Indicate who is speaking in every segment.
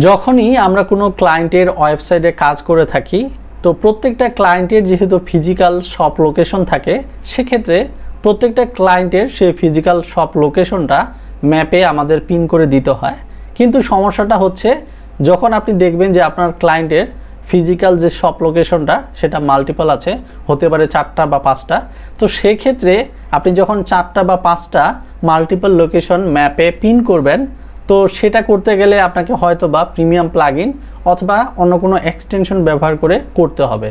Speaker 1: যখনই আমরা কোনো ক্লায়েন্টের ওয়েবসাইটে কাজ করে থাকি, তো প্রত্যেকটা ক্লায়েন্টের যেহেতু ফিজিক্যাল শপ লোকেশন থাকে, সেক্ষেত্রে প্রত্যেকটা ক্লায়েন্টের সেই ফিজিক্যাল শপ লোকেশনটা ম্যাপে আমাদের পিন করে দিতে হয়। কিন্তু সমস্যাটা হচ্ছে, যখন আপনি দেখবেন যে আপনার ক্লায়েন্টের ফিজিক্যাল যে শপ লোকেশনটা সেটা মাল্টিপল আছে, হতে পারে চারটা বা পাঁচটা, তো সেক্ষেত্রে আপনি যখন চারটা বা পাঁচটা মাল্টিপল লোকেশন ম্যাপে পিন করবেন তো সেটা করতে গেলে আপনাকে হয়তো বা প্রিমিয়াম প্লাগ অথবা অন্য কোনো এক্সটেনশন ব্যবহার করে করতে হবে।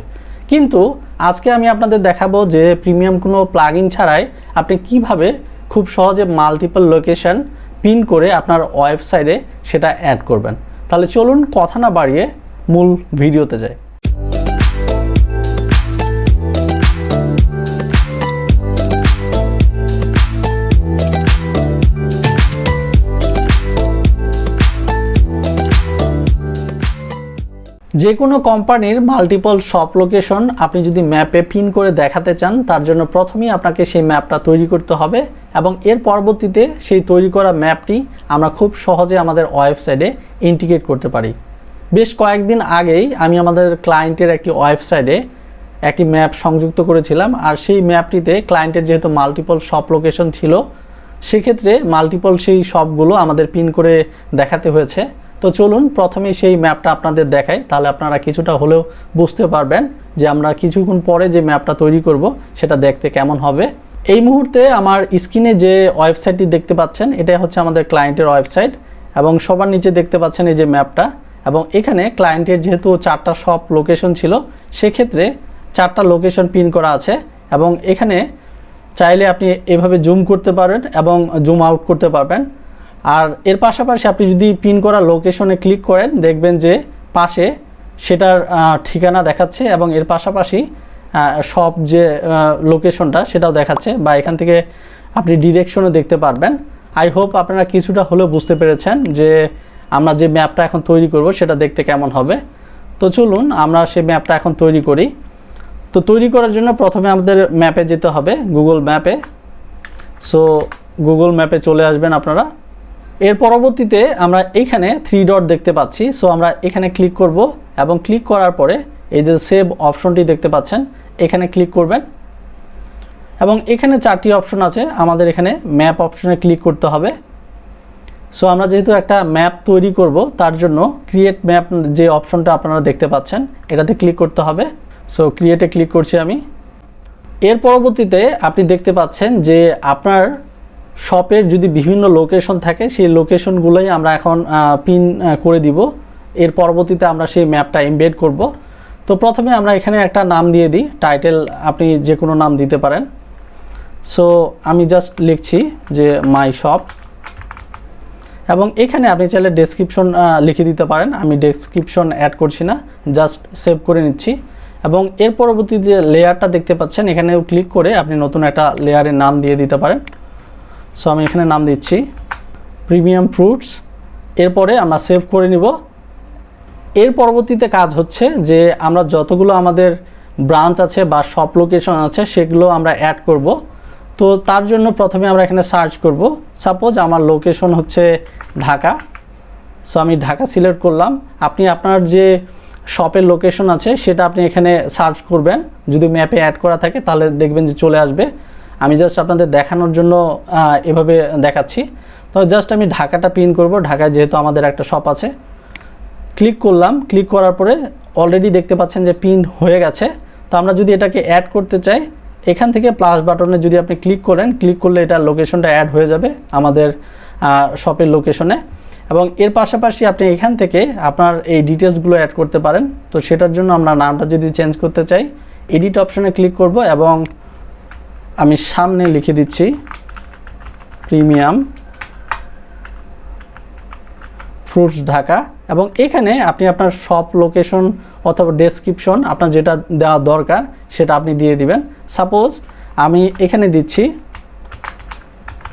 Speaker 1: কিন্তু আজকে আমি আপনাদের দেখাবো যে প্রিমিয়াম কোনো প্লাগ ছাড়াই আপনি কীভাবে খুব সহজে মাল্টিপল লোকেশন পিন করে আপনার ওয়েবসাইটে সেটা অ্যাড করবেন। তাহলে চলুন কথা না বাড়িয়ে মূল ভিডিওতে যাই। যে কোনো কোম্পানির মাল্টিপল শপ লোকেশন আপনি যদি ম্যাপে পিন করে দেখাতে চান, তার জন্য প্রথমেই আপনাকে সেই ম্যাপটা তৈরি করতে হবে এবং এর পরবর্তীতে সেই তৈরি করা ম্যাপটি আমরা খুব সহজে আমাদের ওয়েবসাইটে ইন্টিগ্রেট করতে পারি। বেশ কয়েকদিন আগেই আমি আমাদের ক্লায়েন্টের একটি ওয়েবসাইটে একটি ম্যাপ সংযুক্ত করেছিলাম আর সেই ম্যাপটিতে ক্লায়েন্টের যেহেতু মাল্টিপল শপ লোকেশন ছিল, সেক্ষেত্রে মাল্টিপল সেই শপগুলো আমাদের পিন করে দেখাতে হয়েছে। তো চলুন প্রথমে সেই ম্যাপটা আপনাদের দেখাই, তাহলে আপনারা কিছুটা হলেও বুঝতে পারবেন যে আমরা কিছুক্ষণ পরে যে ম্যাপটা তৈরি করব, সেটা দেখতে কেমন হবে। এই মুহূর্তে আমার স্ক্রিনে যে ওয়েবসাইটটি দেখতে পাচ্ছেন এটা হচ্ছে আমাদের ক্লায়েন্টের ওয়েবসাইট এবং সবার নিচে দেখতে পাচ্ছেন এই যে ম্যাপটা এবং এখানে ক্লায়েন্টের যেহেতু চারটা সব লোকেশন ছিল, সেক্ষেত্রে চারটা লোকেশন পিন করা আছে এবং এখানে চাইলে আপনি এভাবে জুম করতে পারেন এবং জুম আউট করতে পারবেন। আর এর পাশাপাশি আপনি যদি পিন করা লোকেশনে ক্লিক করেন, দেখবেন যে পাশে সেটার ঠিকানা দেখাচ্ছে এবং এর পাশাপাশি সব যে লোকেশনটা সেটাও দেখাচ্ছে বা এখান থেকে আপনি ডিরেকশনও দেখতে পারবেন। আই হোপ আপনারা কিছুটা হলেও বুঝতে পেরেছেন যে আমরা যে ম্যাপটা এখন তৈরি করব সেটা দেখতে কেমন হবে। তো চলুন, আমরা সেই ম্যাপটা এখন তৈরি করি। তো তৈরি করার জন্য প্রথমে আমাদের ম্যাপে যেতে হবে গুগল ম্যাপে সো গুগল ম্যাপে চলে আসবেন আপনারা। এর পরবর্তীতে আমরা এইখানে থ্রি ডট দেখতে পাচ্ছি। সো আমরা এখানে ক্লিক করব এবং ক্লিক করার পরে এই যে সেভ অপশনটি দেখতে পাচ্ছেন, এখানে ক্লিক করবেন। এবং এখানে চারটি অপশন আছে, আমাদের এখানে ম্যাপ অপশনে ক্লিক করতে হবে। সো আমরা যেহেতু একটা ম্যাপ তৈরি করব, তার জন্য ক্রিয়েট ম্যাপ যে অপশনটা আপনারা দেখতে পাচ্ছেন, এটাতে ক্লিক করতে হবে। সো ক্রিয়েটে ক্লিক করছি আমি। এর পরবর্তীতে আপনি দেখতে পাচ্ছেন যে আপনার শপের যদি বিভিন্ন লোকেশন থাকে, সেই লোকেশনগুলোই আমরা এখন পিন করে দিব। এর পরবর্তীতে আমরা সেই ম্যাপটা এমবেড করব। তো প্রথমে আমরা এখানে একটা নাম দিয়ে দিই। টাইটেল আপনি যে কোনো নাম দিতে পারেন। সো আমি জাস্ট লিখছি যে মাই শপ এবং এখানে আপনি চাইলে ডেসক্রিপশন লিখে দিতে পারেন। আমি ডেসক্রিপশন অ্যাড করছি না জাস্ট সেভ করে নিচ্ছি। এবং এর পরবর্তী যে লেয়ারটা দেখতে পাচ্ছেন, এখানেও ক্লিক করে আপনি নতুন একটা লেয়ারের নাম দিয়ে দিতে পারেন। সো আমি এখানে নাম দিচ্ছি প্রিমিয়াম ফ্রুটস এরপরে আমরা সেভ করে নিব। এর পরবর্তীতে কাজ হচ্ছে যে আমরা যতগুলো আমাদের ব্রাঞ্চ আছে বা সব লোকেশন আছে সেগুলো আমরা অ্যাড করব। তো তার জন্য প্রথমে আমরা এখানে সার্চ করব। সাপোজ আমার লোকেশন হচ্ছে ঢাকা। সো আমি ঢাকা সিলেক্ট করলাম। আপনি আপনার যে শপের লোকেশন আছে সেটা আপনি এখানে সার্চ করবেন। যদি ম্যাপে অ্যাড করা থাকে তাহলে দেখবেন যে চলে আসবে। আমি জাস্ট আপনাদের দেখানোর জন্য এভাবে দেখাচ্ছি। তো জাস্ট আমি ঢাকাটা পিন করব। ঢাকায় যেহেতু আমাদের একটা শপ আছে ক্লিক করলাম। ক্লিক করার পরে অলরেডি দেখতে পাচ্ছেন যে পিন হয়ে গেছে। তো আমরা যদি এটাকে অ্যাড করতে চাই, এখান থেকে প্লাস বাটনে যদি আপনি ক্লিক করেন ক্লিক করলে এটা লোকেশনটা অ্যাড হয়ে যাবে আমাদের শপের লোকেশনে এবং এর পাশাপাশি আপনি এখান থেকে আপনার এই ডিটেলসগুলো অ্যাড করতে পারেন। তো সেটার জন্য আমরা নামটা যদি চেঞ্জ করতে চাই এডিট অপশনে ক্লিক করব এবং আমি সামনে লিখে দিচ্ছি প্রিমিয়াম ফ্রুটস ঢাকা এবং এখানে আপনি আপনার সব লোকেশন অথবা ডেসক্রিপশন আপনার যেটা দেওয়া দরকার সেটা আপনি দিয়ে দিবেন। সাপোজ আমি এখানে দিচ্ছি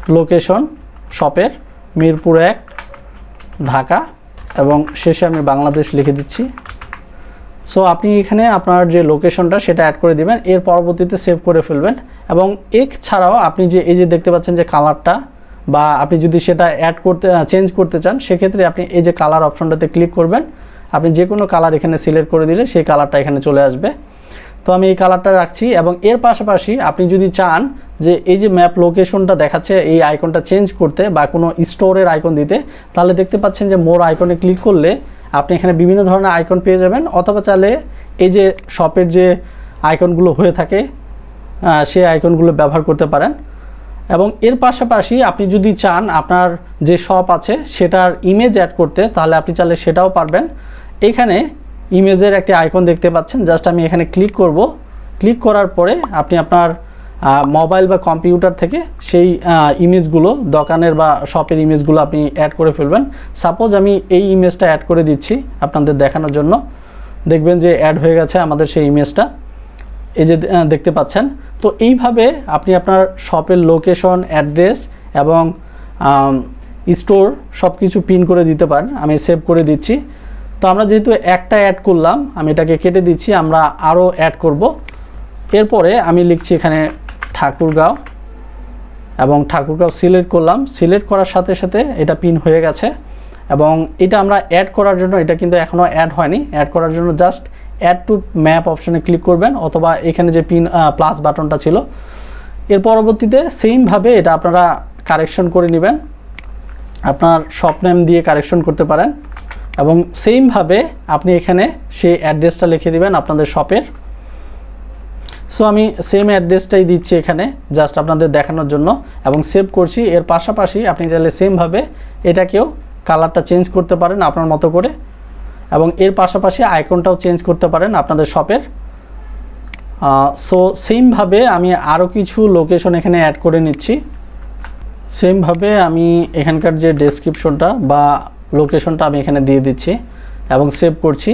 Speaker 1: লোকেশন শপের মিরপুর এক, ঢাকা এবং শেষে আমি বাংলাদেশ লিখে দিচ্ছি সো আপনি এখানে আপনার যে লোকেশনটা সেটা অ্যাড করে দিবেন, এর পরবর্তীতে সেভ করে ফেলবেন এবং এক ছাড়াও আপনি যে, এই যে দেখতে পাচ্ছেন যে কালারটা বা আপনি যদি সেটা অ্যাড করতে চেঞ্জ করতে চান, সেক্ষেত্রে আপনি এই যে কালার অপশনটাতে ক্লিক করবেন। আপনি যে কোনো কালার এখানে সিলেক্ট করে দিলে সেই কালারটা এখানে চলে আসবে। তো আমি এই কালারটা রাখছি এবং এর পাশাপাশি আপনি যদি চান যে, এই যে ম্যাপ লোকেশনটা দেখাচ্ছে, এই আইকনটা চেঞ্জ করতে বা কোনো স্টোরের আইকন দিতে, তাহলে দেখতে পাচ্ছেন যে মোর আইকনে ক্লিক করলে আপনি এখানে বিভিন্ন ধরনের আইকন পেয়ে যাবেন, অথবা চাইলে এই যে শপের যে আইকনগুলো হয়ে থাকে সেই আইকনগুলো ব্যবহার করতে পারেন। এবং এর পাশাপাশি আপনি যদি চান আপনার যে শপ আছে সেটার ইমেজ অ্যাড করতে, তাহলে আপনি চাইলে সেটাও পারবেন। এখানে ইমেজের একটি আইকন দেখতে পাচ্ছেন জাস্ট আমি এখানে ক্লিক করব। ক্লিক করার পরে আপনি আপনার মোবাইল বা কম্পিউটার থেকে সেই ইমেজগুলো দোকানের বা শপের ইমেজগুলো আপনি অ্যাড করে ফেলবেন। সাপোজ আমি এই ইমেজটা অ্যাড করে দিচ্ছি আপনাদের দেখানোর জন্য। দেখবেন যে অ্যাড হয়ে গেছে আমাদের সেই ইমেজটা এই যে দেখতে পাচ্ছেন? তো এইভাবে আপনি আপনার শপের লোকেশন অ্যাড্রেস এবং স্টোর সব কিছু পিন করে দিতে পারেন। আমি সেভ করে দিচ্ছি। তো আমরা যেহেতু একটা অ্যাড করলাম, আমি এটাকে কেটে দিচ্ছি, আমরা আরও অ্যাড করব। এরপরে আমি লিখছি এখানে ঠাকুরগাঁও এবং ঠাকুরগাঁও সিলেক্ট করলাম। সিলেক্ট করার সাথে সাথে এটা পিন হয়ে গেছে এবং এটা আমরা অ্যাড করার জন্য, এটা কিন্তু এখনও অ্যাড হয়নি। অ্যাড করার জন্য জাস্ট অ্যাড টু ম্যাপ অপশনে ক্লিক করবেন অথবা এখানে যে পিন প্লাস বাটনটা ছিল, এর পরবর্তীতে সেমভাবে এটা আপনারা কারেকশন করে নেবেন। আপনার শপ নেম দিয়ে কারেকশন করতে পারেন এবং সেমভাবে আপনি এখানে সেই অ্যাড্রেসটা লিখে দিবেন আপনাদের শপের সো আমি সেম অ্যাড্রেসটাই দিচ্ছি এখানে জাস্ট আপনাদের দেখানোর জন্য, এবং সেভ করছি। এর পাশাপাশি আপনি চাইলে সেমভাবে এটাকেও কালারটা চেঞ্জ করতে পারেন আপনার মতো করে, এবং এর পাশাপাশি আইকনটাও চেঞ্জ করতে পারেন আপনাদের শপের সো সেমভাবে আমি আরও কিছু লোকেশন এখানে অ্যাড করে নিচ্ছি। সেমভাবে আমি এখানকার যে ডেসক্রিপশনটা বা লোকেশনটা আমি এখানে দিয়ে দিচ্ছি, এবং সেভ করছি।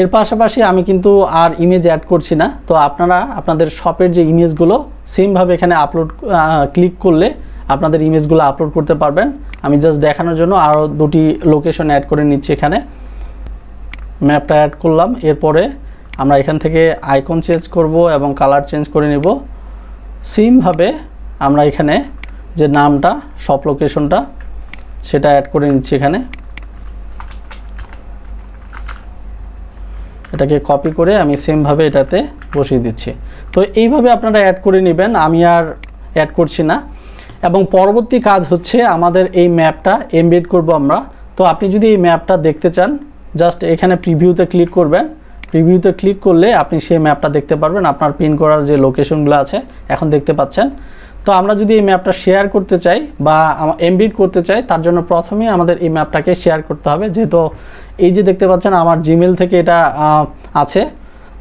Speaker 1: এর পাশাপাশি আমি কিন্তু আর ইমেজ অ্যাড করছি না। তো আপনারা, আপনাদের শপের যে ইমেজগুলো সেমভাবে এখানে আপলোড ক্লিক করলে আপনাদের ইমেজগুলো আপলোড করতে পারবেন। আমি জাস্ট দেখানোর জন্য আরও দুটি লোকেশন অ্যাড করে নিচ্ছি এখানে। ম্যাপটা অ্যাড করলাম। এরপরে আমরা এখান থেকে আইকন চেঞ্জ করব এবং কালার চেঞ্জ করে নেব। সেমভাবে আমরা এখানে যে নামটা সব লোকেশনটা সেটা অ্যাড করে নিচ্ছি এখানে। এটাকে কপি করে আমি সেমভাবে এটাতে বসিয়ে দিচ্ছি। তো এইভাবে আপনারা অ্যাড করে নেবেন, আমি আর অ্যাড করছি না। এবং পরবর্তী কাজ হচ্ছে আমাদের এই ম্যাপটা এমবেড করব আমরা। তো আপনি যদি এই ম্যাপটা দেখতে চান জাস্ট এখানে প্রিভিউতে ক্লিক করবেন। প্রিভিউতে ক্লিক করলে আপনি সেই ম্যাপটা দেখতে পারবেন। আপনার পিন করার যে লোকেশনগুলো আছে, এখন দেখতে পাচ্ছেন। তো আমরা যদি এই ম্যাপটা শেয়ার করতে চাই বা এমবিড করতে চাই, তার জন্য প্রথমে আমাদের এই ম্যাপটাকে শেয়ার করতে হবে। যেহেতু এই যে দেখতে পাচ্ছেন, আমার জিমেল থেকে এটা আছে।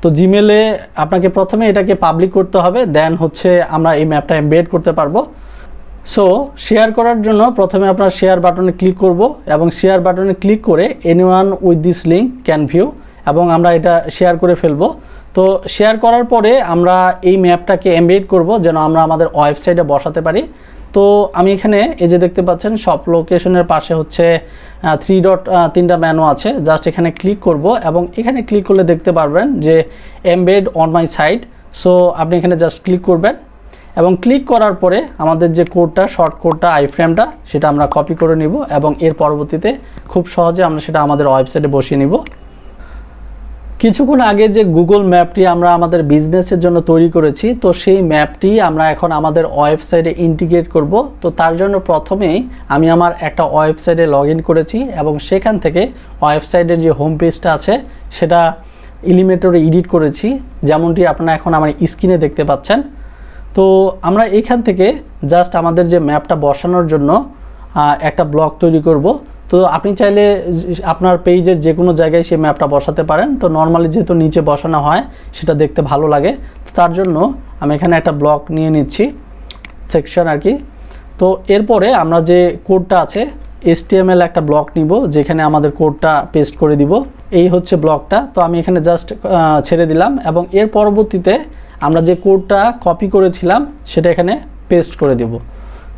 Speaker 1: তো জিমেলে আপনাকে প্রথমে এটাকে পাবলিক করতে হবে দেন হচ্ছে আমরা এই ম্যাপটা এমবেড করতে পারব। সো শেয়ার করার জন্য প্রথমে আপনার শেয়ার বাটনে ক্লিক করব এবং শেয়ার বাটনে ক্লিক করে anyone with this link can view এবং আমরা এটা শেয়ার করে ফেলব। তো শেয়ার করার পরে আমরা এই ম্যাপটাকে এমবেড করব, যেন আমরা আমাদের ওয়েবসাইটে বসাতে পারি। তো আমি এখানে এই যে দেখতে পাচ্ছেন, সব লোকেশনের পাশে হচ্ছে থ্রি ডট তিনটা ম্যানও আছে। জাস্ট এখানে ক্লিক করব এবং এখানে ক্লিক করলে দেখতে পারবেন যে embed on my site so আপনি এখানে জাস্ট ক্লিক করবেন এবং ক্লিক করার পরে আমাদের যে কোডটা শর্ট কোডটা আইফ্রেমটা সেটা আমরা কপি করে নিব এবং এর পরবর্তীতে খুব সহজে আমরা সেটা আমাদের ওয়েবসাইটে বসিয়ে নিব। কিছুক্ষণ আগে যে গুগল ম্যাপটি আমরা আমাদের বিজনেসের জন্য তৈরি করেছি, তো সেই ম্যাপটি আমরা এখন আমাদের ওয়েবসাইটে ইন্টিগ্রেট করব। তো তার জন্য প্রথমেই আমি আমার একটা ওয়েবসাইটে লগ করেছি এবং সেখান থেকে ওয়েবসাইটের যে হোম পেজটা আছে, সেটা ইলিমেটরে এডিট করেছি। যেমনটি আপনারা এখন আমার স্ক্রিনে দেখতে পাচ্ছেন। তো আমরা এখান থেকে জাস্ট আমাদের যে ম্যাপটা বসানোর জন্য একটা ব্লক তৈরি করব। তো আপনি চাইলে আপনার পেজের যে কোনো জায়গায় সেই ম্যাপটা বসাতে পারেন। তো নর্মালি যেহেতু নিচে বসানো হয়, সেটা দেখতে ভালো লাগে। তো তার জন্য আমি এখানে একটা ব্লক নিয়ে নিচ্ছি, সেকশন আর কি। তো এরপরে আমরা যে কোডটা আছে, এসটিএমএল একটা ব্লক নিব, যেখানে আমাদের কোডটা পেস্ট করে দিব। এই হচ্ছে ব্লকটা। তো আমি এখানে জাস্ট ছেড়ে দিলাম এবং এর পরবর্তীতে আমরা যে কোডটা কপি করেছিলাম, সেটা এখানে পেস্ট করে দেব।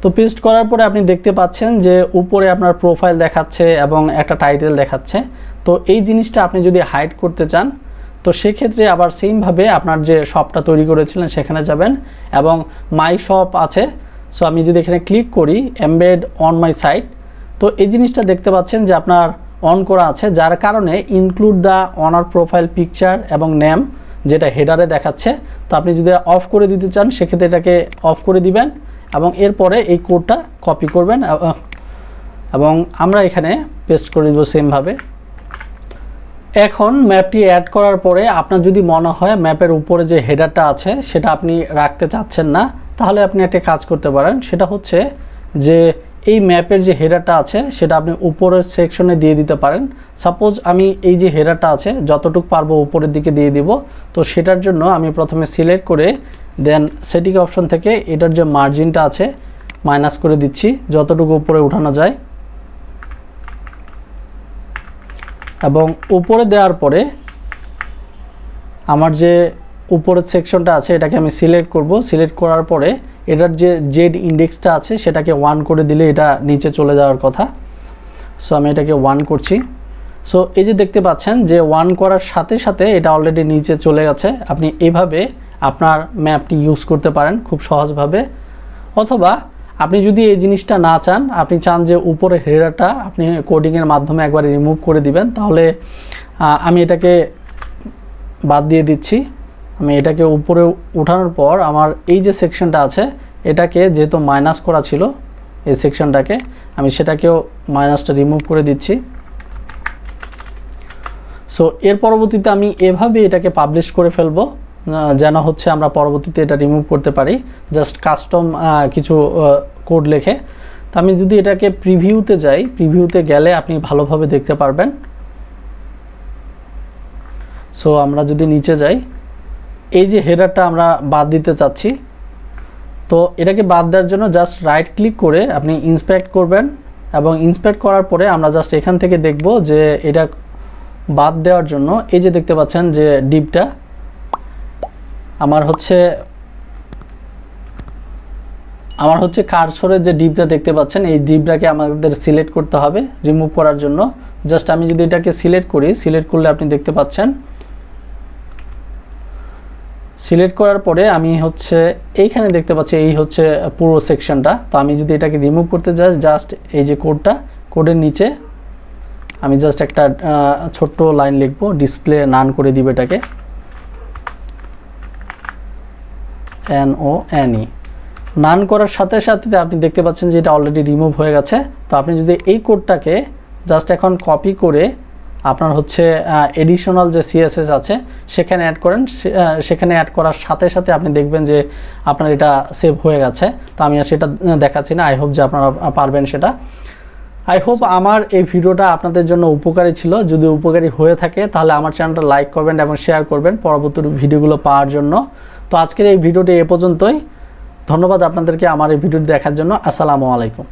Speaker 1: তো পেস্ট করার পরে আপনি দেখতে পাচ্ছেন যে উপরে আপনার প্রোফাইল দেখাচ্ছে এবং একটা টাইটেল দেখাচ্ছে। তো এই জিনিসটা আপনি যদি হাইড করতে চান, তো সেক্ষেত্রে আবার সেমভাবে আপনার যে শপটা তৈরি করেছিলেন সেখানে যাবেন এবং মাই শপ আছে। সো আমি যদি এখানে ক্লিক করি এমবেড অন মাই সাইট তো এই জিনিসটা দেখতে পাচ্ছেন যে আপনার অন করা আছে, যার কারণে include the owner profile picture এবং নেম যেটা হেডারে দেখাচ্ছে। তো আপনি যদি অফ করে দিতে চান, সেক্ষেত্রে এটাকে অফ করে দিবেন। এবং এরপরে এই কোডটা কপি করবেন এবং আমরা এখানে পেস্ট করে দেবো সেমভাবে এখন ম্যাপটি অ্যাড করার পরে আপনার যদি মনে হয় ম্যাপের উপরে যে হেডারটা আছে, সেটা আপনি রাখতে চাচ্ছেন না, তাহলে আপনি একটা কাজ করতে পারেন। সেটা হচ্ছে যে এই ম্যাপের যে হেডারটা আছে, সেটা আপনি উপরের সেকশনে দিয়ে দিতে পারেন। সাপোজ আমি এই যে হেডারটা আছে, যতটুকু পারব উপরের দিকে দিয়ে দিব, তো সেটার জন্য আমি প্রথমে সিলেক্ট করে দেন সেটিং অপশন থেকে এটার যে মার্জিনটা আছে মাইনাস করে দিচ্ছি, যতটুকু উপরে উঠানো যায়। এবং উপরে দেওয়ার পরে আমার যে উপরের সেকশনটা আছে, এটাকে আমি সিলেক্ট করব। সিলেক্ট করার পরে এটার যে জেড ইন্ডেক্সটা আছে, সেটাকে ওয়ান করে দিলে এটা নিচে চলে যাওয়ার কথা। সো আমি এটাকে ওয়ান করছি। সো এই যে দেখতে পাচ্ছেন যে ওয়ান করার সাথে সাথে এটা অলরেডি নিচে চলে গেছে। আপনি এইভাবে আপনার ম্যাপটি ইউজ করতে পারেন খুব সহজভাবে। অথবা আপনি যদি এই জিনিসটা না চান, আপনি চান যে উপরে হেডারটা আপনি কোডিংয়ের মাধ্যমে একবার রিমুভ করে দিবেন, তাহলে আমি এটাকে বাদ দিয়ে দিচ্ছি। আমি এটাকে উপরে উঠানোর পর আমার এই যে সেকশনটা আছে, এটাকে যেহেতু মাইনাস করা ছিল, এই সেকশনটাকে আমি সেটাকেও মাইনাসটা রিমুভ করে দিচ্ছি। সো এর পরবর্তীতে আমি এভাবে এটাকে পাবলিশ করে ফেলব। যেন হচ্ছে আমরা পরবর্তীতে এটা রিমুভ করতে পারি। জাস্ট কাস্টম কিছু কোড লেখে। তো আমি যদি এটাকে প্রিভিউতে যাই প্রিভিউতে গেলে আপনি ভালোভাবে দেখতে পারবেন। সো আমরা যদি নিচে যাই, এই যে হেডারটা আমরা বাদ দিতে চাচ্ছি, তো এটাকে বাদ দেওয়ার জন্য জাস্ট রাইট ক্লিক করে আপনি ইন্সপেক্ট করবেন এবং ইন্সপেক্ট করার পরে আমরা জাস্ট এখান থেকে দেখব যে এটা বাদ দেওয়ার জন্য এই যে দেখতে পাচ্ছেন যে ডিপটা আমার হচ্ছে আমার হচ্ছে কারসরের যে ডিপটা দেখতে পাচ্ছেন, এই ডিপটাকে আমাদের সিলেক্ট করতে হবে রিমুভ করার জন্য। জাস্ট আমি যদি এটাকে সিলেক্ট করি, সিলেক্ট করলে আপনি দেখতে পাচ্ছেন। সিলেক্ট করার পরে আমি হচ্ছে, এইখানে দেখতে পাচ্ছি এই হচ্ছে পুরো সেকশনটা। তো আমি যদি এটাকে রিমুভ করতে যাই, জাস্ট এই যে কোডটা, কোডের নিচে আমি জাস্ট একটা ছোট্ট লাইন লিখব, ডিসপ্লে নান করে দিবে এটাকে। এন ও এন ই নান করার সাথে সাথে আপনি দেখতে পাচ্ছেন যে এটা অলরেডি রিমুভ হয়ে গেছে। তো আপনি যদি এই কোডটাকে জাস্ট এখন কপি করে আপনার হচ্ছে এডিশনাল যে সিএসএস আছে, সেখানে অ্যাড করেন সেখানে অ্যাড করার সাথে সাথে আপনি দেখবেন যে আপনার এটা সেভ হয়ে গেছে। তো আমি আর সেটা দেখাচ্ছি না। আই হোপ যে আপনারা পারবেন সেটা। আই হোপ আমার এই ভিডিওটা আপনাদের জন্য উপকারী ছিল। যদি উপকারী হয়ে থাকে, তাহলে আমার চ্যানেলটা লাইক করবেন এবং শেয়ার করবেন পরবর্তী ভিডিওগুলো পাওয়ার জন্য। তো আজকের এই ভিডিওটি এ পর্যন্তই। ধন্যবাদ আপনাদেরকে আমার এই ভিডিওটি দেখার জন্য। আসসালামু আলাইকুম।